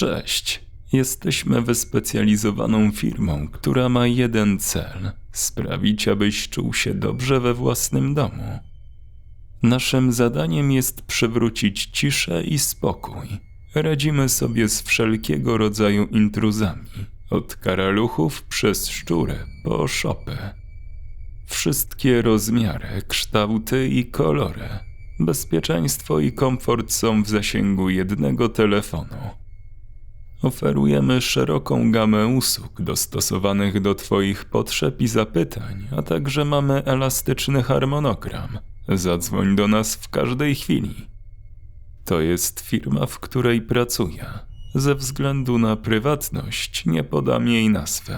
Cześć. Jesteśmy wyspecjalizowaną firmą, która ma jeden cel sprawić, abyś czuł się dobrze we własnym domu. Naszym zadaniem jest przywrócić ciszę i spokój. Radzimy sobie z wszelkiego rodzaju intruzami, od karaluchów przez szczury po szopy. Wszystkie rozmiary, kształty i kolory. Bezpieczeństwo i komfort są w zasięgu jednego telefonu. Oferujemy szeroką gamę usług dostosowanych do Twoich potrzeb i zapytań, a także mamy elastyczny harmonogram. Zadzwoń do nas w każdej chwili. To jest firma, w której pracuję. Ze względu na prywatność nie podam jej nazwy.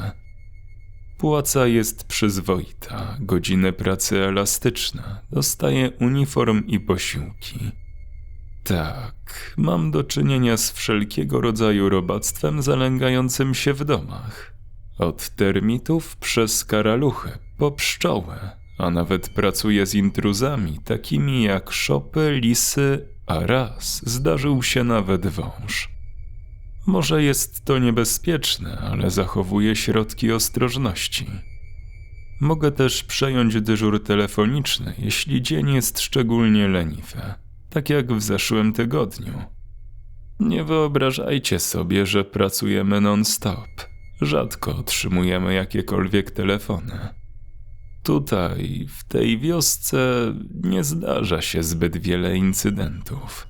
Płaca jest przyzwoita, godziny pracy elastyczne, dostaję uniform i posiłki. Tak, mam do czynienia z wszelkiego rodzaju robactwem zalęgającym się w domach. Od termitów przez karaluchy, po pszczoły, a nawet pracuję z intruzami takimi jak szopy, lisy, a raz zdarzył się nawet wąż. Może jest to niebezpieczne, ale zachowuję środki ostrożności. Mogę też przejąć dyżur telefoniczny, jeśli dzień jest szczególnie leniwy, tak jak w zeszłym tygodniu. Nie wyobrażajcie sobie, że pracujemy non-stop. Rzadko otrzymujemy jakiekolwiek telefony. Tutaj, w tej wiosce, nie zdarza się zbyt wiele incydentów.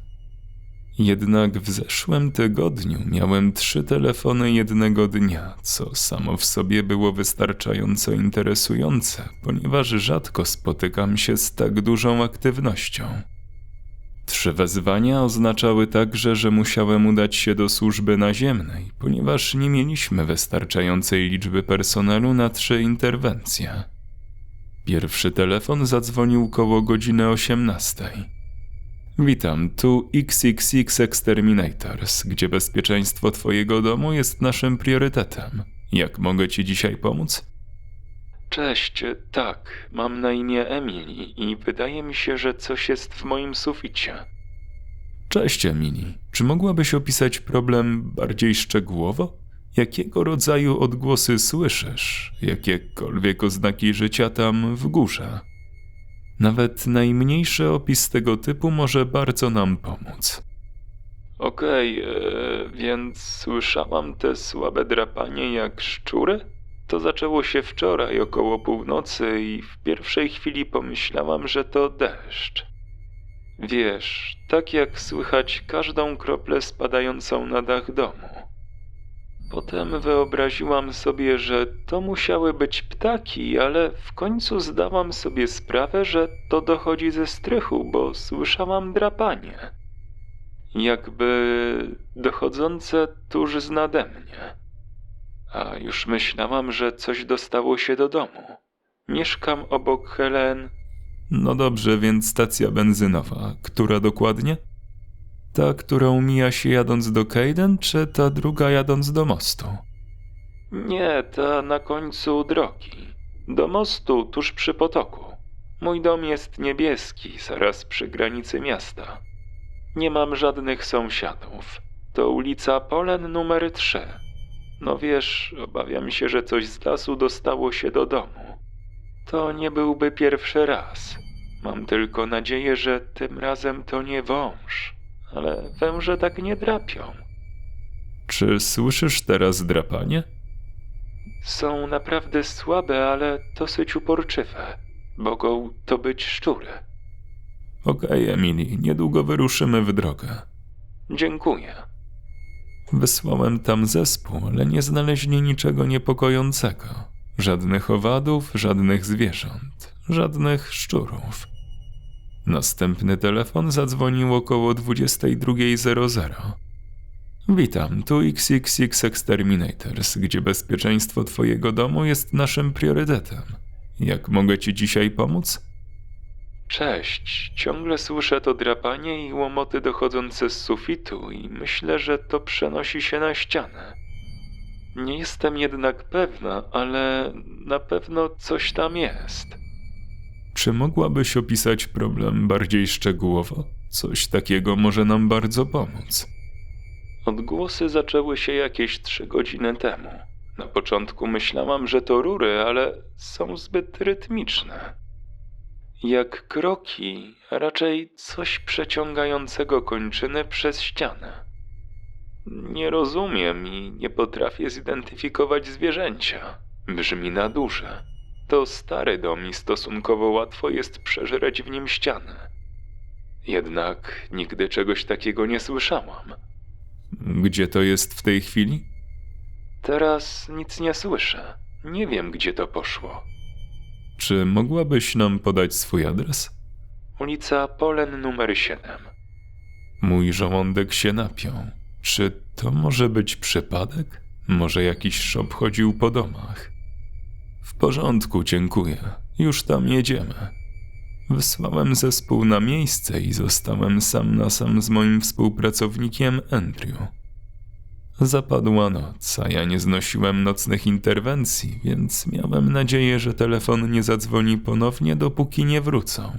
Jednak w zeszłym tygodniu miałem trzy telefony jednego dnia, co samo w sobie było wystarczająco interesujące, ponieważ rzadko spotykam się z tak dużą aktywnością. Trzy wezwania oznaczały także, że musiałem udać się do służby naziemnej, ponieważ nie mieliśmy wystarczającej liczby personelu na trzy interwencje. Pierwszy telefon zadzwonił koło godziny 18. Witam, tu XXX Exterminators, gdzie bezpieczeństwo Twojego domu jest naszym priorytetem. Jak mogę Ci dzisiaj pomóc? Cześć, tak, mam na imię Emily i wydaje mi się, że coś jest w moim suficie. Cześć Emily, czy mogłabyś opisać problem bardziej szczegółowo? Jakiego rodzaju odgłosy słyszysz? Jakiekolwiek oznaki życia tam w górze? Nawet najmniejszy opis tego typu może bardzo nam pomóc. Okej, okay, więc słyszałam te słabe drapanie jak szczury? To zaczęło się wczoraj około północy i w pierwszej chwili pomyślałam, że to deszcz. Wiesz, tak jak słychać każdą kroplę spadającą na dach domu. Potem wyobraziłam sobie, że to musiały być ptaki, ale w końcu zdałam sobie sprawę, że to dochodzi ze strychu, bo słyszałam drapanie. Jakby dochodzące tuż z nade mnie. A już myślałam, że coś dostało się do domu. Mieszkam obok Helen. No dobrze, więc stacja benzynowa. Która dokładnie? Ta, którą mija się jadąc do Kejden, czy ta druga jadąc do mostu? Nie, ta na końcu drogi. Do mostu tuż przy potoku. Mój dom jest niebieski, zaraz przy granicy miasta. Nie mam żadnych sąsiadów. To ulica Polen numer 3. No wiesz, obawiam się, że coś z lasu dostało się do domu. To nie byłby pierwszy raz. Mam tylko nadzieję, że tym razem to nie wąż ale węże tak nie drapią. Czy słyszysz teraz drapanie? Są naprawdę słabe, ale dosyć uporczywe. Mogą to być szczury. Okej, okay, Emily, niedługo wyruszymy w drogę. Dziękuję. Wysłałem tam zespół, ale nie znaleźli niczego niepokojącego. Żadnych owadów, żadnych zwierząt, żadnych szczurów. Następny telefon zadzwonił około 22.00. Witam, tu XXX Exterminators, gdzie bezpieczeństwo Twojego domu jest naszym priorytetem. Jak mogę Ci dzisiaj pomóc? Cześć, ciągle słyszę to drapanie i łomoty dochodzące z sufitu i myślę, że to przenosi się na ścianę. Nie jestem jednak pewna, ale na pewno coś tam jest. Czy mogłabyś opisać problem bardziej szczegółowo? Coś takiego może nam bardzo pomóc. Odgłosy zaczęły się jakieś trzy godziny temu. Na początku myślałam, że to rury, ale są zbyt rytmiczne. Jak kroki, a raczej coś przeciągającego kończyny przez ścianę. Nie rozumiem i nie potrafię zidentyfikować zwierzęcia. Brzmi na duże. To stary dom i stosunkowo łatwo jest przeżreć w nim ścianę. Jednak nigdy czegoś takiego nie słyszałam. Gdzie to jest w tej chwili? Teraz nic nie słyszę. Nie wiem, gdzie to poszło. Czy mogłabyś nam podać swój adres? Ulica Polen numer 7. Mój żołądek się napiął. Czy to może być przypadek? Może jakiś szop chodził po domach? W porządku, dziękuję. Już tam jedziemy. Wysłałem zespół na miejsce i zostałem sam na sam z moim współpracownikiem Andrew. Zapadła noc, a ja nie znosiłem nocnych interwencji, więc miałem nadzieję, że telefon nie zadzwoni ponownie, dopóki nie wrócą.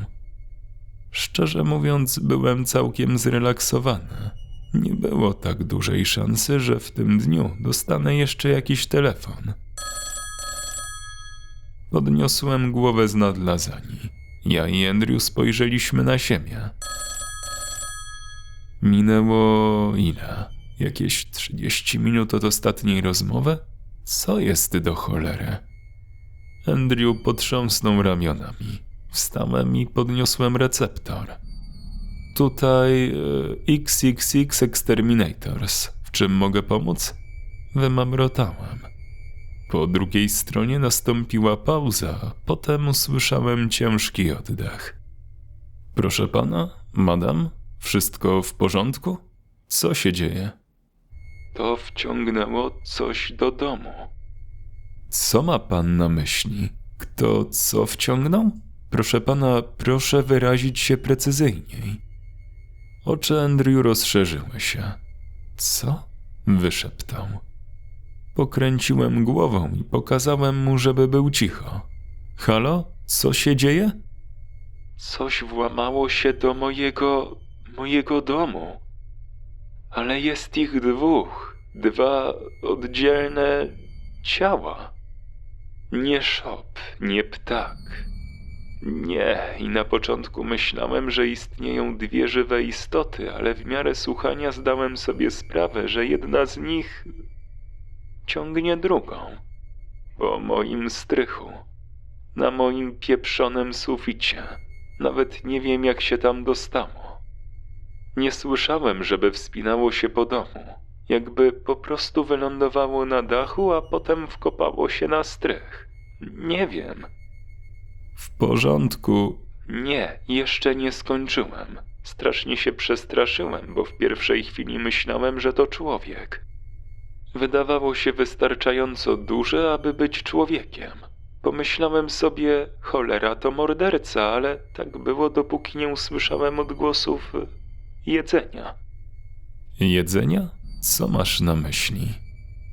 Szczerze mówiąc, byłem całkiem zrelaksowany. Nie było tak dużej szansy, że w tym dniu dostanę jeszcze jakiś telefon. Podniosłem głowę z nad lasagne. Ja i Andrew spojrzeliśmy na siebie. Minęło ile? Jakieś 30 minut od ostatniej rozmowy? Co jest do cholery? Andrew potrząsnął ramionami. Wstałem i podniosłem receptor. Tutaj e, XXX Exterminators. W czym mogę pomóc? Wymamrotałem. Po drugiej stronie nastąpiła pauza, potem usłyszałem ciężki oddech. Proszę pana, madam, wszystko w porządku? Co się dzieje? To wciągnęło coś do domu. Co ma pan na myśli? Kto co wciągnął? Proszę pana, proszę wyrazić się precyzyjniej. Oczy Andrew rozszerzyły się. Co? Wyszeptał. Pokręciłem głową i pokazałem mu, żeby był cicho. Halo? Co się dzieje? Coś włamało się do mojego. mojego domu. Ale jest ich dwóch. Dwa oddzielne ciała. Nie szop, nie ptak. Nie, i na początku myślałem, że istnieją dwie żywe istoty, ale w miarę słuchania zdałem sobie sprawę, że jedna z nich ciągnie drugą. Po moim strychu, na moim pieprzonym suficie. Nawet nie wiem, jak się tam dostało. Nie słyszałem, żeby wspinało się po domu. Jakby po prostu wylądowało na dachu, a potem wkopało się na strych. Nie wiem. W porządku. Nie, jeszcze nie skończyłem. Strasznie się przestraszyłem, bo w pierwszej chwili myślałem, że to człowiek. Wydawało się wystarczająco duże, aby być człowiekiem. Pomyślałem sobie, cholera to morderca, ale tak było, dopóki nie usłyszałem odgłosów jedzenia. Jedzenia? Co masz na myśli?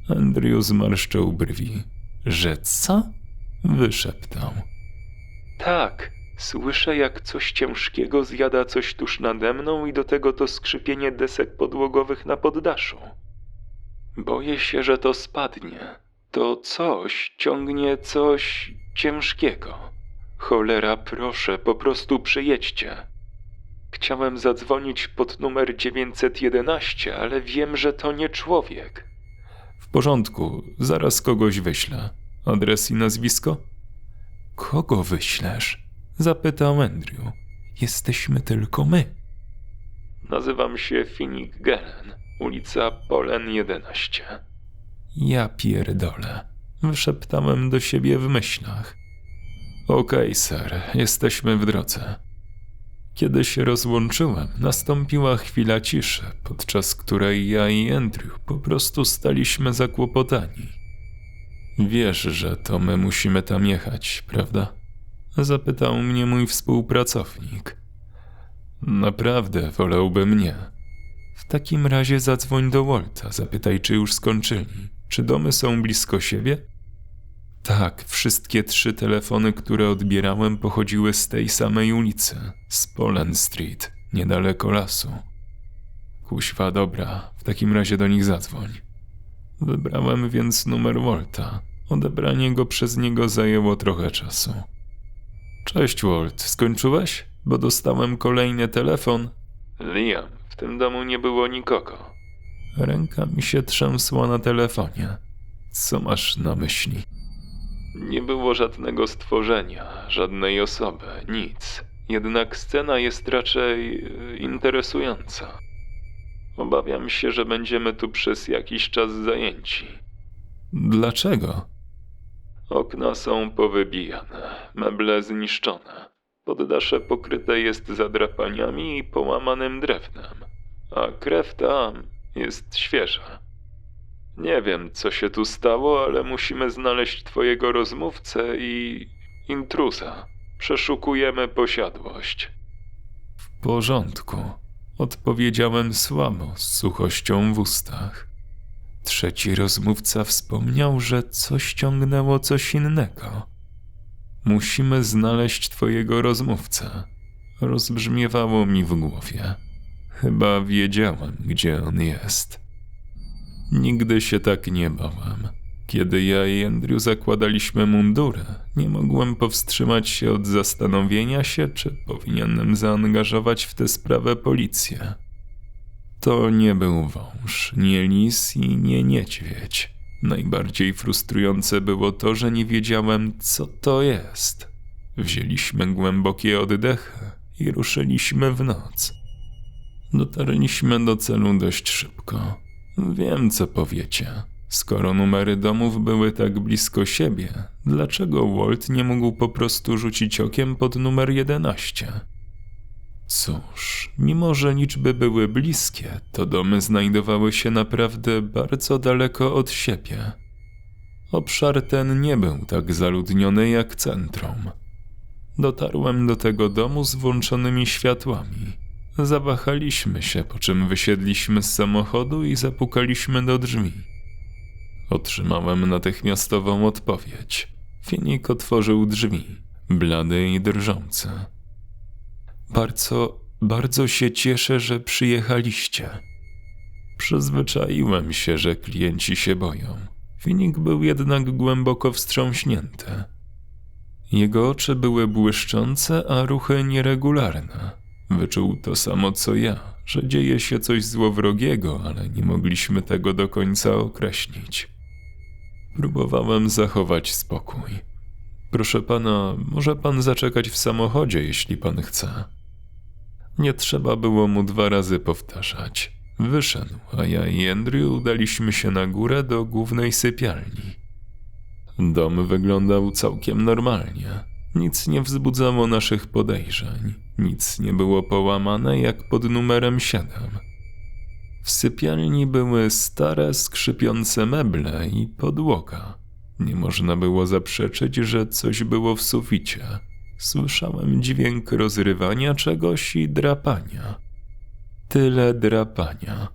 Andrew zmarszczył brwi. Że co? Wyszeptał. Tak, słyszę jak coś ciężkiego zjada coś tuż nade mną i do tego to skrzypienie desek podłogowych na poddaszu. Boję się, że to spadnie. To coś ciągnie coś ciężkiego. Cholera, proszę, po prostu przyjedźcie. Chciałem zadzwonić pod numer 911, ale wiem, że to nie człowiek. W porządku, zaraz kogoś wyślę. Adres i nazwisko? Kogo wyślesz? Zapytał Andrew. Jesteśmy tylko my. Nazywam się Finik Gelen ulica Polen 11. Ja pierdolę. Wyszeptałem do siebie w myślach. Okej, okay, sir, jesteśmy w drodze. Kiedy się rozłączyłem, nastąpiła chwila ciszy, podczas której ja i Andrew po prostu staliśmy zakłopotani. Wiesz, że to my musimy tam jechać, prawda? Zapytał mnie mój współpracownik. Naprawdę wolałbym nie. W takim razie zadzwoń do Walta, zapytaj, czy już skończyli. Czy domy są blisko siebie? Tak, wszystkie trzy telefony, które odbierałem, pochodziły z tej samej ulicy, z Poland Street, niedaleko lasu. Kuźwa, dobra, w takim razie do nich zadzwoń. Wybrałem więc numer Walta. Odebranie go przez niego zajęło trochę czasu. Cześć Walt, skończyłeś? Bo dostałem kolejny telefon. Liam, w tym domu nie było nikogo. Ręka mi się trzęsła na telefonie. Co masz na myśli? Nie było żadnego stworzenia, żadnej osoby, nic. Jednak scena jest raczej e, interesująca. Obawiam się, że będziemy tu przez jakiś czas zajęci. Dlaczego? Okna są powybijane, meble zniszczone. Poddasze pokryte jest zadrapaniami i połamanym drewnem, a krew tam jest świeża. Nie wiem, co się tu stało, ale musimy znaleźć twojego rozmówcę i intruza. Przeszukujemy posiadłość. W porządku, odpowiedziałem słabo, z suchością w ustach. Trzeci rozmówca wspomniał, że coś ciągnęło coś innego. Musimy znaleźć twojego rozmówcę. Rozbrzmiewało mi w głowie. Chyba wiedziałem, gdzie on jest. Nigdy się tak nie bałem. Kiedy ja i Andrew zakładaliśmy mundury, nie mogłem powstrzymać się od zastanowienia się, czy powinienem zaangażować w tę sprawę policję. To nie był wąż, nie lis i nie niedźwiedź. Najbardziej frustrujące było to, że nie wiedziałem, co to jest. Wzięliśmy głębokie oddechy i ruszyliśmy w noc. Dotarliśmy do celu dość szybko. Wiem, co powiecie. Skoro numery domów były tak blisko siebie, dlaczego Walt nie mógł po prostu rzucić okiem pod numer 11? Cóż, mimo że liczby były bliskie, to domy znajdowały się naprawdę bardzo daleko od siebie. Obszar ten nie był tak zaludniony jak centrum. Dotarłem do tego domu z włączonymi światłami. Zawahaliśmy się, po czym wysiedliśmy z samochodu i zapukaliśmy do drzwi. Otrzymałem natychmiastową odpowiedź. Finik otworzył drzwi, blady i drżący. Bardzo, bardzo się cieszę, że przyjechaliście. Przyzwyczaiłem się, że klienci się boją. Finik był jednak głęboko wstrząśnięty. Jego oczy były błyszczące, a ruchy nieregularne. Wyczuł to samo co ja, że dzieje się coś złowrogiego, ale nie mogliśmy tego do końca określić. Próbowałem zachować spokój. Proszę pana, może pan zaczekać w samochodzie, jeśli pan chce. Nie trzeba było mu dwa razy powtarzać. Wyszedł, a ja i Andrew udaliśmy się na górę do głównej sypialni. Dom wyglądał całkiem normalnie. Nic nie wzbudzało naszych podejrzeń, nic nie było połamane jak pod numerem 7. W sypialni były stare, skrzypiące meble i podłoga. Nie można było zaprzeczyć, że coś było w suficie. Słyszałem dźwięk rozrywania czegoś i drapania. Tyle drapania.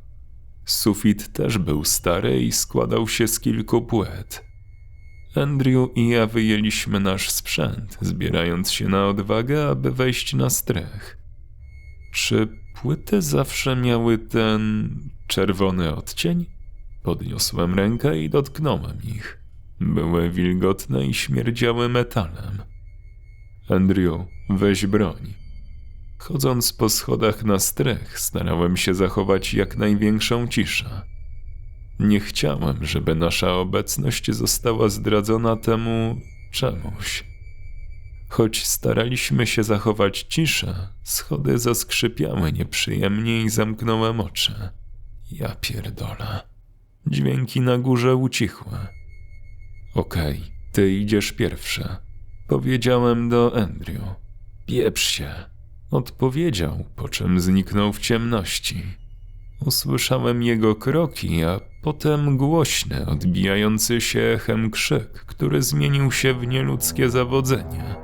Sufit też był stary i składał się z kilku płyt. Andrew i ja wyjęliśmy nasz sprzęt, zbierając się na odwagę, aby wejść na strych. Czy płyty zawsze miały ten czerwony odcień? Podniosłem rękę i dotknąłem ich. Były wilgotne i śmierdziały metalem. Andrew, weź broń. Chodząc po schodach na strych, starałem się zachować jak największą ciszę. Nie chciałem, żeby nasza obecność została zdradzona temu czemuś. Choć staraliśmy się zachować ciszę, schody zaskrzypiały nieprzyjemnie i zamknąłem oczy. Ja pierdolę. Dźwięki na górze ucichły. Okej, okay, ty idziesz pierwszy. Powiedziałem do Andrew. Pieprz się. Odpowiedział, po czym zniknął w ciemności. Usłyszałem jego kroki, a potem głośny, odbijający się echem krzyk, który zmienił się w nieludzkie zawodzenie.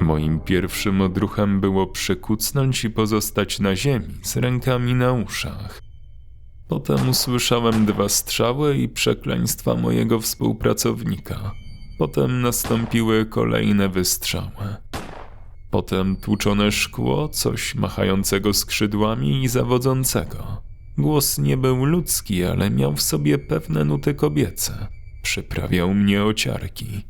Moim pierwszym odruchem było przykucnąć i pozostać na ziemi z rękami na uszach. Potem usłyszałem dwa strzały i przekleństwa mojego współpracownika. Potem nastąpiły kolejne wystrzały. Potem tłuczone szkło, coś machającego skrzydłami i zawodzącego. Głos nie był ludzki, ale miał w sobie pewne nuty kobiece. Przyprawiał mnie o ciarki.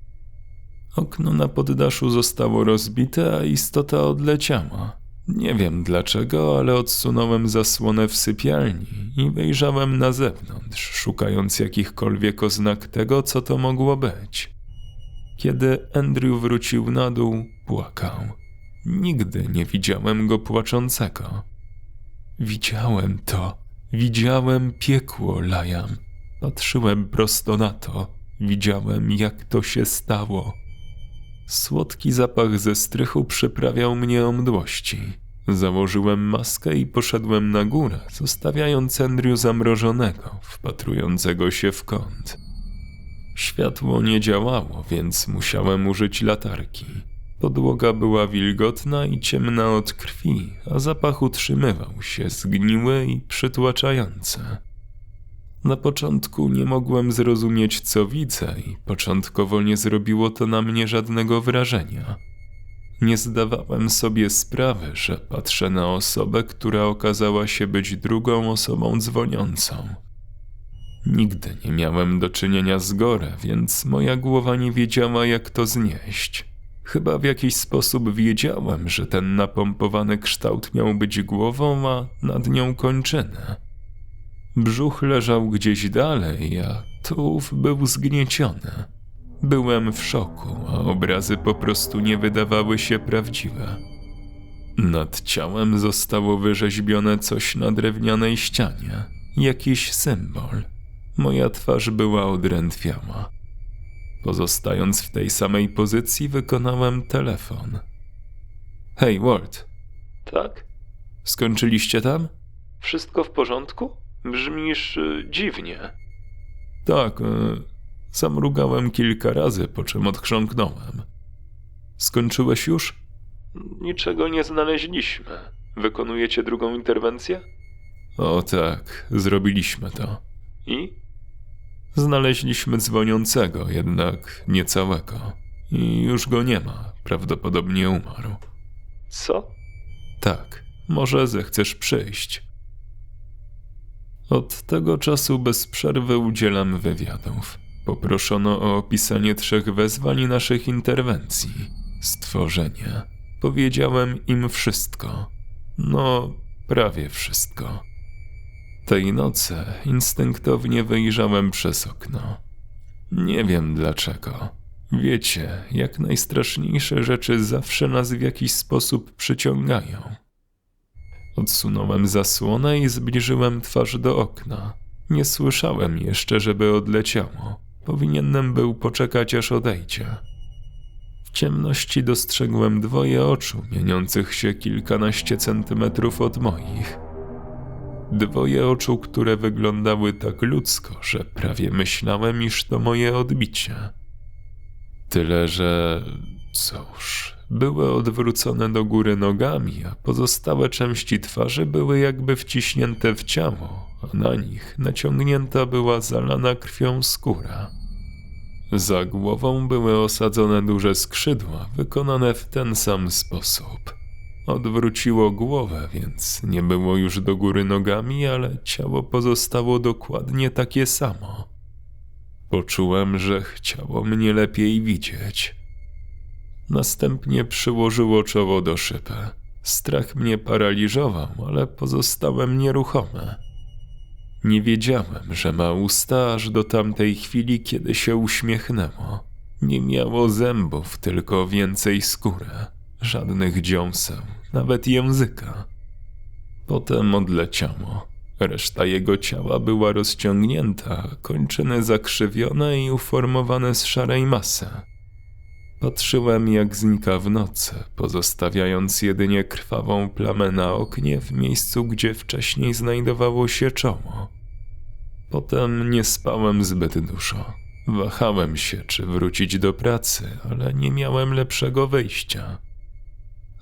Okno na poddaszu zostało rozbite, a istota odleciała. Nie wiem dlaczego, ale odsunąłem zasłonę w sypialni i wyjrzałem na zewnątrz, szukając jakichkolwiek oznak tego, co to mogło być. Kiedy Andrew wrócił na dół, płakał. Nigdy nie widziałem go płaczącego. Widziałem to. Widziałem piekło, Lajam. Patrzyłem prosto na to. Widziałem, jak to się stało. Słodki zapach ze strychu przyprawiał mnie o mdłości. Założyłem maskę i poszedłem na górę, zostawiając Andrew zamrożonego, wpatrującego się w kąt. Światło nie działało, więc musiałem użyć latarki. Podłoga była wilgotna i ciemna od krwi, a zapach utrzymywał się, zgniły i przytłaczający. Na początku nie mogłem zrozumieć, co widzę, i początkowo nie zrobiło to na mnie żadnego wrażenia. Nie zdawałem sobie sprawy, że patrzę na osobę, która okazała się być drugą osobą dzwoniącą. Nigdy nie miałem do czynienia z gore, więc moja głowa nie wiedziała, jak to znieść. Chyba w jakiś sposób wiedziałem, że ten napompowany kształt miał być głową, a nad nią kończynę. Brzuch leżał gdzieś dalej, a tułów był zgnieciony. Byłem w szoku, a obrazy po prostu nie wydawały się prawdziwe. Nad ciałem zostało wyrzeźbione coś na drewnianej ścianie, jakiś symbol. Moja twarz była odrętwiała. Pozostając w tej samej pozycji, wykonałem telefon. Hej, Walt. Tak? Skończyliście tam? Wszystko w porządku? Brzmisz y, dziwnie. Tak, y, zamrugałem kilka razy, po czym odchrząknąłem. Skończyłeś już? Niczego nie znaleźliśmy. Wykonujecie drugą interwencję? O tak, zrobiliśmy to. I? Znaleźliśmy dzwoniącego, jednak niecałego. I już go nie ma. Prawdopodobnie umarł. Co? Tak, może zechcesz przyjść. Od tego czasu bez przerwy udzielam wywiadów. Poproszono o opisanie trzech wezwań naszych interwencji. Stworzenia. Powiedziałem im wszystko. No, prawie wszystko. Tej nocy instynktownie wyjrzałem przez okno. Nie wiem dlaczego. Wiecie, jak najstraszniejsze rzeczy zawsze nas w jakiś sposób przyciągają. Odsunąłem zasłonę i zbliżyłem twarz do okna. Nie słyszałem jeszcze, żeby odleciało. Powinienem był poczekać, aż odejdzie. W ciemności dostrzegłem dwoje oczu, mieniących się kilkanaście centymetrów od moich. Dwoje oczu, które wyglądały tak ludzko, że prawie myślałem, iż to moje odbicie. Tyle, że cóż, były odwrócone do góry nogami, a pozostałe części twarzy były jakby wciśnięte w ciało, a na nich naciągnięta była zalana krwią skóra. Za głową były osadzone duże skrzydła, wykonane w ten sam sposób. Odwróciło głowę, więc nie było już do góry nogami, ale ciało pozostało dokładnie takie samo. Poczułem, że chciało mnie lepiej widzieć. Następnie przyłożyło czoło do szyby. Strach mnie paraliżował, ale pozostałem nieruchomy. Nie wiedziałem, że ma usta aż do tamtej chwili, kiedy się uśmiechnęło. Nie miało zębów, tylko więcej skóry. Żadnych dziąseł, nawet języka. Potem odleciało. Reszta jego ciała była rozciągnięta, kończyny zakrzywione i uformowane z szarej masy. Patrzyłem, jak znika w nocy, pozostawiając jedynie krwawą plamę na oknie w miejscu, gdzie wcześniej znajdowało się czoło. Potem nie spałem zbyt dużo. Wahałem się, czy wrócić do pracy, ale nie miałem lepszego wyjścia.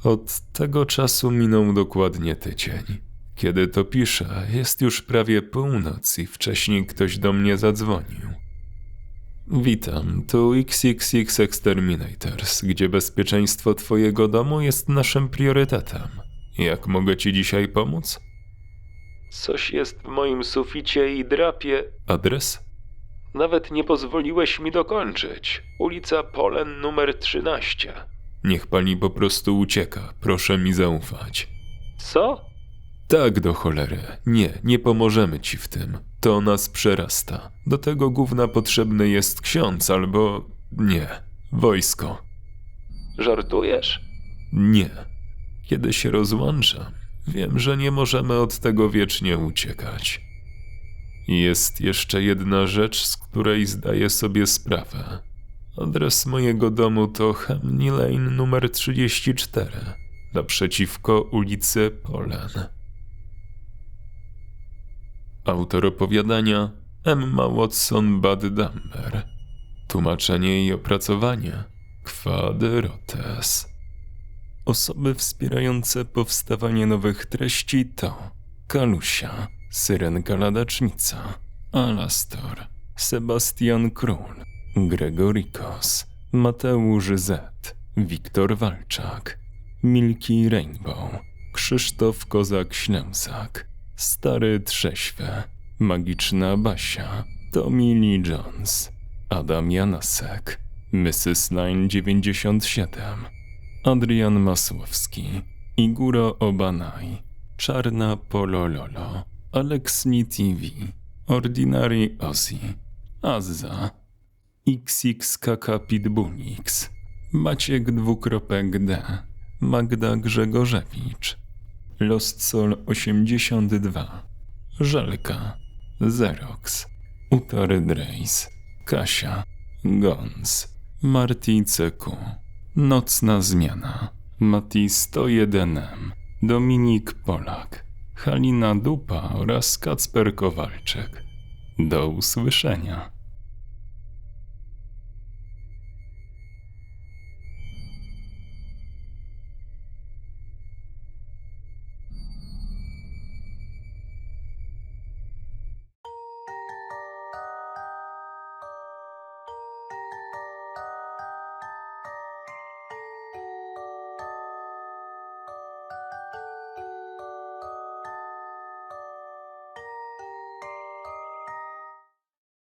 Od tego czasu minął dokładnie tydzień. Kiedy to piszę, jest już prawie północ i wcześniej ktoś do mnie zadzwonił. Witam, tu XXX Exterminators, gdzie bezpieczeństwo Twojego domu jest naszym priorytetem. Jak mogę Ci dzisiaj pomóc? Coś jest w moim suficie i drapie. Adres? Nawet nie pozwoliłeś mi dokończyć. Ulica Polen numer 13. Niech pani po prostu ucieka, proszę mi zaufać. Co? Tak, do cholery. Nie, nie pomożemy ci w tym. To nas przerasta. Do tego gówna potrzebny jest ksiądz albo. nie, wojsko. Żartujesz? Nie. Kiedy się rozłączam, wiem, że nie możemy od tego wiecznie uciekać. Jest jeszcze jedna rzecz, z której zdaję sobie sprawę. Adres mojego domu to Hemni Lane numer 34, naprzeciwko ulicy Polen. Autor opowiadania Emma Watson Bad Dumber. Tłumaczenie i opracowanie Kwaderotes. Osoby wspierające powstawanie nowych treści to Kalusia, Syrenka Ladacznica, Alastor, Sebastian Król, Gregorikos, Mateusz Z, Wiktor Walczak, Milki Rainbow, Krzysztof Kozak-Ślęsak, Stary Trześwe, Magiczna Basia, Tommy Lee Jones, Adam Janasek, Mrs. 997, Adrian Masłowski, Iguro Obanaj, Czarna Polololo, Alexni TV, Ordinary Ozzy, Azza, XXKK Pitbullix, Maciek dwukropek D, Magda Grzegorzewicz, Lost Soul 82, Żelka, Xerox, Utary Drace, Kasia, Gons, Marti CQ, Nocna Zmiana, Mati 101M, Dominik Polak, Halina Dupa oraz Kacper Kowalczyk. Do usłyszenia.